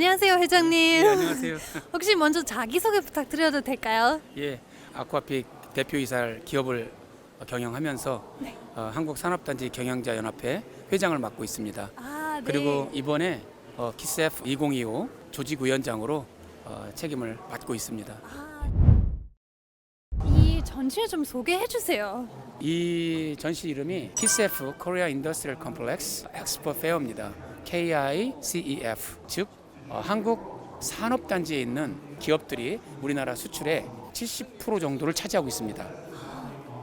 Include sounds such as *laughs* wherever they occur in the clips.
안녕하세요, 회장님. 네, 안녕하세요. *laughs* 혹시 먼저 자기소개 부탁드려도 될까요? 예, 아쿠아픽 대표이사를 기업을 경영하면서 네. 어, 한국산업단지 경영자연합회 회장을 맡고 있습니다. 아, 네. 그리고 이번에 어, 키스F 2025 조직위원장으로 어, 책임을 맡고 있습니다. 아, 이 전시회 좀 소개해 주세요. 이 전시 이름이 키스F 코리아 인더스트리얼 컴플렉스 엑스포 페어입니다. KICEF 즉 어, 한국 산업단지에 있는 기업들이 우리나라 수출의 70% 정도를 차지하고 있습니다.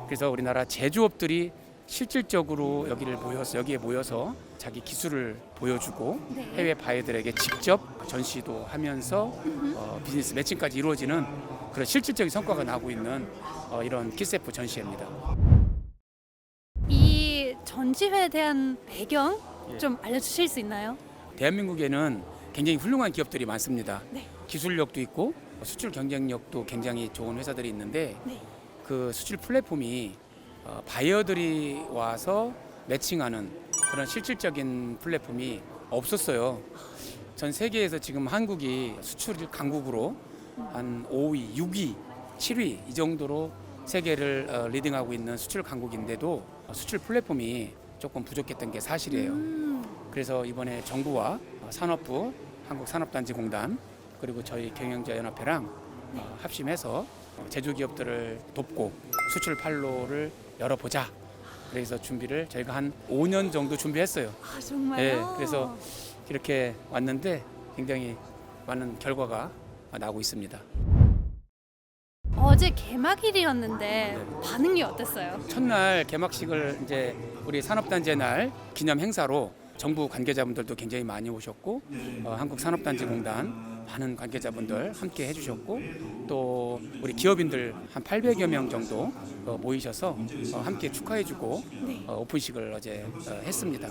그래서 우리나라 제조업들이 실질적으로 여기를 모여서 여기에 모여서 자기 기술을 보여주고 네. 해외 바이어들에게 직접 전시도 하면서 어, 비즈니스 매칭까지 이루어지는 그런 실질적인 성과가 나고 있는 어, 이런 키스F 전시회입니다. 이 전시회에 대한 배경 예. 좀 알려주실 수 있나요? 대한민국에는 굉장히 훌륭한 기업들이 많습니다. 네. 기술력도 있고 수출 경쟁력도 굉장히 좋은 회사들이 있는데 네. 그 수출 플랫폼이 어, 바이어들이 와서 매칭하는 그런 실질적인 플랫폼이 없었어요. 전 세계에서 지금 한국이 수출 강국으로 한 5위, 6위, 7위 이 정도로 세계를 어, 리딩하고 있는 수출 강국인데도 수출 플랫폼이 조금 부족했던 게 사실이에요. 음, 그래서 이번에 정부와 어, 산업부, 한국산업단지공단 그리고 저희 경영자연합회랑 어, 합심해서 어, 제조 기업들을 돕고 수출 팔로를 열어보자. 그래서 준비를 저희가 한 5년 정도 준비했어요. 아 정말요? 예, 그래서 이렇게 왔는데 굉장히 많은 결과가 나고 있습니다. 어제 개막일이었는데 네. 반응이 어땠어요? 첫날 개막식을 이제 우리 산업단지의 날 기념 행사로 정부 관계자분들도 굉장히 많이 오셨고 어, 한국산업단지공단 많은 관계자분들 함께 해주셨고 또 우리 기업인들 한 800여 명 정도 어, 모이셔서 어, 함께 축하해주고 네. 어, 오픈식을 어제 어, 했습니다.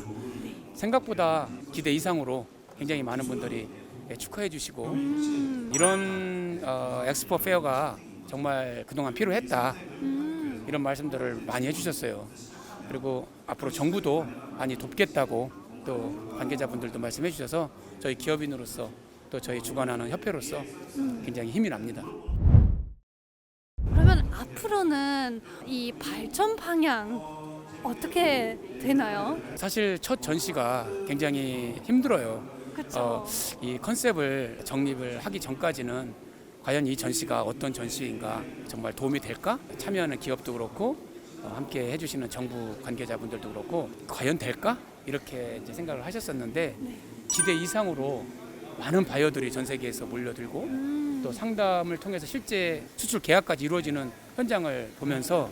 생각보다 기대 이상으로 굉장히 많은 분들이 예, 축하해주시고 음, 이런 어, 엑스포 페어가 정말 그동안 필요했다. 음, 이런 말씀들을 많이 해주셨어요. 그리고 앞으로 정부도 많이 돕겠다고 또 관계자분들도 말씀해 주셔서 저희 기업인으로서 또 저희 주관하는 협회로서 굉장히 힘이 납니다. 그러면 앞으로는 이 발전 방향 어떻게 되나요? 사실 첫 전시가 굉장히 힘들어요. 그렇죠. 어, 이 컨셉을 정립을 하기 전까지는 과연 이 전시가 어떤 전시인가 정말 도움이 될까? 참여하는 기업도 그렇고 어, 함께 해주시는 정부 관계자분들도 그렇고 과연 될까? 이렇게 이제 생각을 하셨었는데 기대 이상으로 많은 바이어들이 전 세계에서 몰려들고 음, 또 상담을 통해서 실제 수출 계약까지 이루어지는 현장을 보면서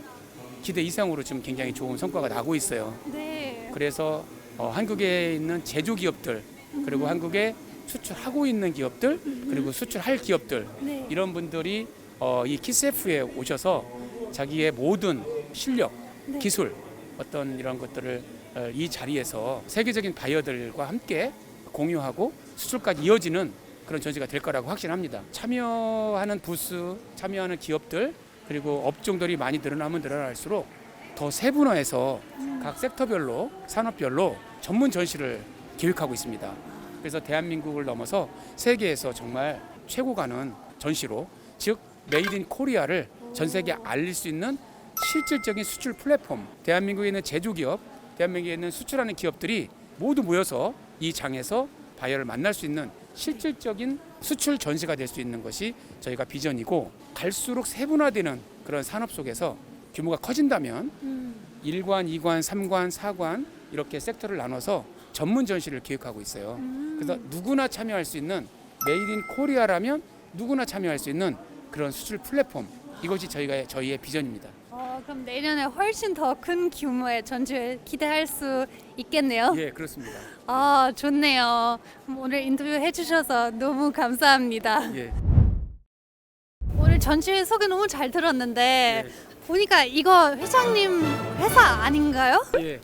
기대 이상으로 지금 굉장히 좋은 성과가 나고 있어요. 네. 그래서 어, 한국에 있는 제조 기업들 그리고 한국에 수출하고 있는 기업들 그리고 수출할 기업들 네. 이런 분들이 어, 이 키스F에 오셔서 자기의 모든 실력, 네. 기술 어떤 이런 것들을 어, 이 자리에서 세계적인 바이어들과 함께 공유하고 수출까지 이어지는 그런 전시가 될 거라고 확신합니다. 참여하는 부스, 참여하는 기업들 그리고 업종들이 많이 늘어나면 늘어날수록 더 세분화해서 각 섹터별로 산업별로 전문 전시를 기획하고 있습니다. 그래서 대한민국을 넘어서 세계에서 정말 최고 가는 전시로 즉 메이드 인 코리아를 전 세계에 알릴 수 있는 실질적인 수출 플랫폼 대한민국에 있는 제조기업 대한민국에 있는 수출하는 기업들이 모두 모여서 이 장에서 바이어를 만날 수 있는 실질적인 수출 전시가 될 수 있는 것이 저희가 비전이고 갈수록 세분화되는 그런 산업 속에서 규모가 커진다면 음, 1관, 2관, 3관, 4관 이렇게 섹터를 나눠서 전문 전시를 기획하고 있어요. 음. 그래서 누구나 참여할 수 있는 메이드 인 코리아라면 누구나 참여할 수 있는 그런 수출 플랫폼 이것이 저희가 저희의 비전입니다. 어, 그럼 내년에 훨씬 더 큰 규모의 전시회 기대할 수 있겠네요. 예, 그렇습니다. 아, 좋네요. 오늘 인터뷰 해주셔서 너무 감사합니다. 예. 오늘 전시회 소개 너무 잘 들었는데 네. 보니까 이거 회장님 회사 아닌가요? 예.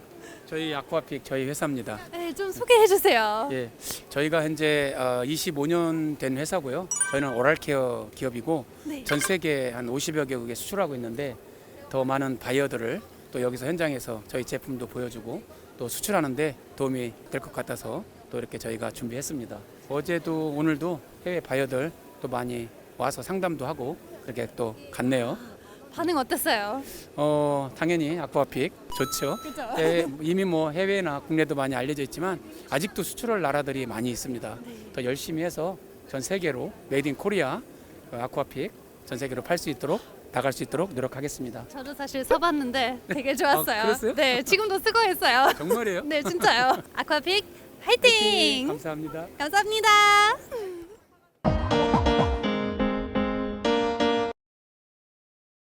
저희 아쿠아픽 저희 회사입니다. 네, 좀 소개해 주세요. 예. 저희가 현재 어, 25년 된 회사고요. 저희는 오랄 케어 기업이고 네. 전 세계 한 50여 개국에 수출하고 있는데 더 많은 바이어들을 또 여기서 현장에서 저희 제품도 보여주고 또 수출하는데 도움이 될 것 같아서 또 이렇게 저희가 준비했습니다. 어제도 오늘도 해외 바이어들 또 많이 와서 상담도 하고 그렇게 또 갔네요. 반응 어땠어요? 어 당연히 아쿠아픽 좋죠. 그죠? 해외, 이미 뭐 해외나 국내도 많이 알려져 있지만 아직도 수출할 나라들이 많이 있습니다. 더 열심히 해서 전 세계로 메이드 인 코리아 그 아쿠아픽 전 세계로 팔 수 있도록 나갈 수 있도록 노력하겠습니다. 저도 사실 써봤는데 되게 *laughs* 좋았어요. 아, 그랬어요? 네, 지금도 쓰고 있어요. *laughs* 정말이에요? 네, 진짜요. 아쿠아픽 *laughs* 화이팅! 감사합니다. 감사합니다.